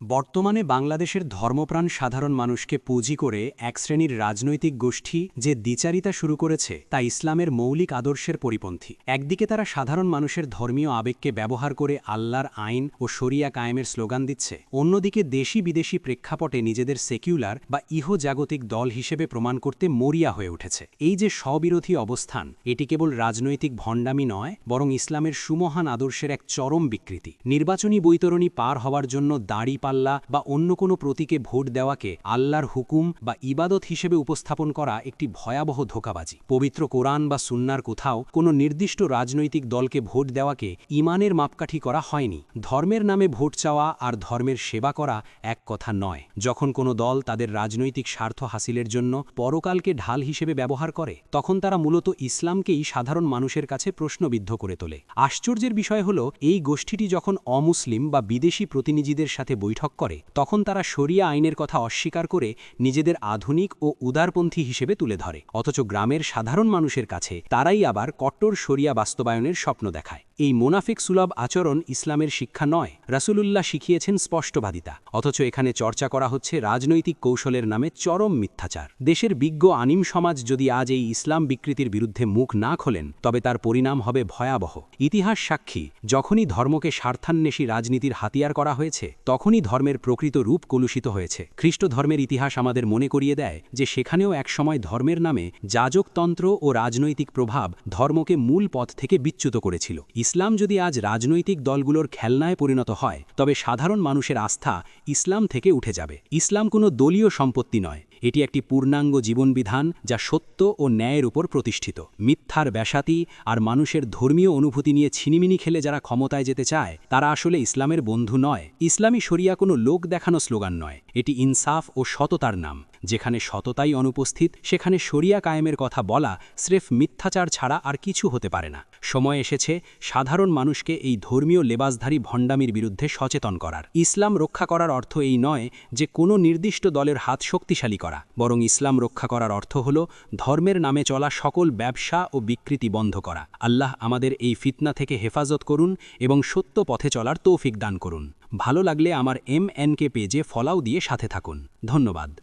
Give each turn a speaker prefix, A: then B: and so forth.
A: বর্তমানে বাংলাদেশের ধর্মপ্রাণ সাধারণ মানুষকে পুঁজি করে এক শ্রেণির রাজনৈতিক গোষ্ঠী যে দ্বিচারিতা শুরু করেছে তা ইসলামের মৌলিক আদর্শের পরিপন্থী। একদিকে তারা সাধারণ মানুষের ধর্মীয় আবেগকে ব্যবহার করে আল্লাহর আইন ও শরিয়া কায়েমের স্লোগান দিচ্ছে। অন্যদিকে দেশি বিদেশি প্রেক্ষাপটে নিজেদের সেকিউলার বা ইহজাগতিক দল হিসেবে প্রমাণ করতে মরিয়া হয়ে উঠেছে। এই যে স্ববিরোধী অবস্থান, এটি কেবল রাজনৈতিক ভণ্ডামি নয়, বরং ইসলামের সুমহান আদর্শের এক চরম বিকৃতি। নির্বাচনী বৈতরণী পার হওয়ার জন্য দাড়ি পাল্লা বা অন্য কোনো প্রতীকে ভোট দেওয়াকে আল্লাহর হুকুম বা ইবাদত হিসেবে উপস্থাপন করা একটি ভয়াবহ ধোকাবাজি। পবিত্র কোরআন বা সুন্নার কোথাও কোনো নির্দিষ্ট রাজনৈতিক দলকে ভোট দেওয়াকে ইমানের মাপকাঠি করা হয়নি। ধর্মের নামে ভোট চাওয়া আর ধর্মের সেবা করা এক কথা নয়। যখন কোনো দল তাদের রাজনৈতিক স্বার্থ হাসিলের জন্য পরকালকে ঢাল হিসেবে ব্যবহার করে, তখন তারা মূলত ইসলামকেই সাধারণ মানুষের কাছে প্রশ্নবিদ্ধ করে তোলে। আশ্চর্যের বিষয় হল, এই গোষ্ঠীটি যখন অমুসলিম বা বিদেশি প্রতিনিধিদের সাথে বৈঠক করে, তখন তারা শরিয়া আইনের কথা অস্বীকার করে নিজেদের আধুনিক ও উদারপন্থী হিসেবে তুলে ধরে। অথচ গ্রামের সাধারণ মানুষের কাছে তারাই আবার কট্টর শরিয়া বাস্তবায়নের স্বপ্ন দেখায়। এই মোনাফিক সুলভ আচরণ ইসলামের শিক্ষা নয়, রাসুলুল্লাহ শিখিয়েছেন স্পষ্টবাদিতা। অথচ এখানে চর্চা করা হচ্ছে রাজনৈতিক কৌশলের নামে চরম মিথ্যাচার। দেশের বিজ্ঞ আনিম সমাজ যদি আজ এই ইসলাম বিকৃতির বিরুদ্ধে মুখ না খোলেন, তবে তার পরিণাম হবে ভয়াবহ। ইতিহাস সাক্ষী, যখনই ধর্মকে স্বার্থান্বেষী রাজনীতির হাতিয়ার করা হয়েছে, তখনই ধর্মের প্রকৃত রূপ কলুষিত হয়েছে। খ্রিস্ট ধর্মের ইতিহাস আমাদের মনে করিয়ে দেয় যে সেখানেও একসময় ধর্মের নামে যাজকতন্ত্র ও রাজনৈতিক প্রভাব ধর্মকে মূল পথ থেকে বিচ্যুত করেছিল। ইসলাম যদি আজ রাজনৈতিক দলগুলোর খেলনায় পরিণত হয়, তবে সাধারণ মানুষের আস্থা ইসলাম থেকে উঠে যাবে। ইসলাম কোনো দলীয় সম্পত্তি নয়। এটি একটি পূর্ণাঙ্গ জীবনবিধান যা সত্য ও ন্যায়ের উপর প্রতিষ্ঠিত। মিথ্যার ব্যাসাতি আর মানুষের ধর্মীয় অনুভূতি নিয়ে ছিনিমিনি খেলে যারা ক্ষমতায় যেতে চায়, তারা আসলে ইসলামের বন্ধু নয়। ইসলামী শরিয়া কোনো লোক দেখানো স্লোগান নয়। এটি ইনসাফ ও সততার নাম। যেখানে সততাই অনুপস্থিত, সেখানে শরিয়া কায়েমের কথা বলা স্রেফ মিথ্যাচার ছাড়া আর কিছু হতে পারে না। সময় এসেছে সাধারণ মানুষকে এই ধর্মীয় লেবাসধারী ভণ্ডামির বিরুদ্ধে সচেতন করার। ইসলাম রক্ষা করার অর্থ এই নয় যে কোনো নির্দিষ্ট দলের হাত শক্তিশালী করা। বরং ইসলাম রক্ষা করার অর্থ হল ধর্মের নামে চলা সকল ব্যবসা ও বিকৃতি বন্ধ করা। আল্লাহ আমাদের এই ফিতনা থেকে হেফাজত করুন এবং সত্য পথে চলার তৌফিক দান করুন। ভালো লাগলে আমার এম পেজে ফলাও দিয়ে সাথে থাকুন। ধন্যবাদ।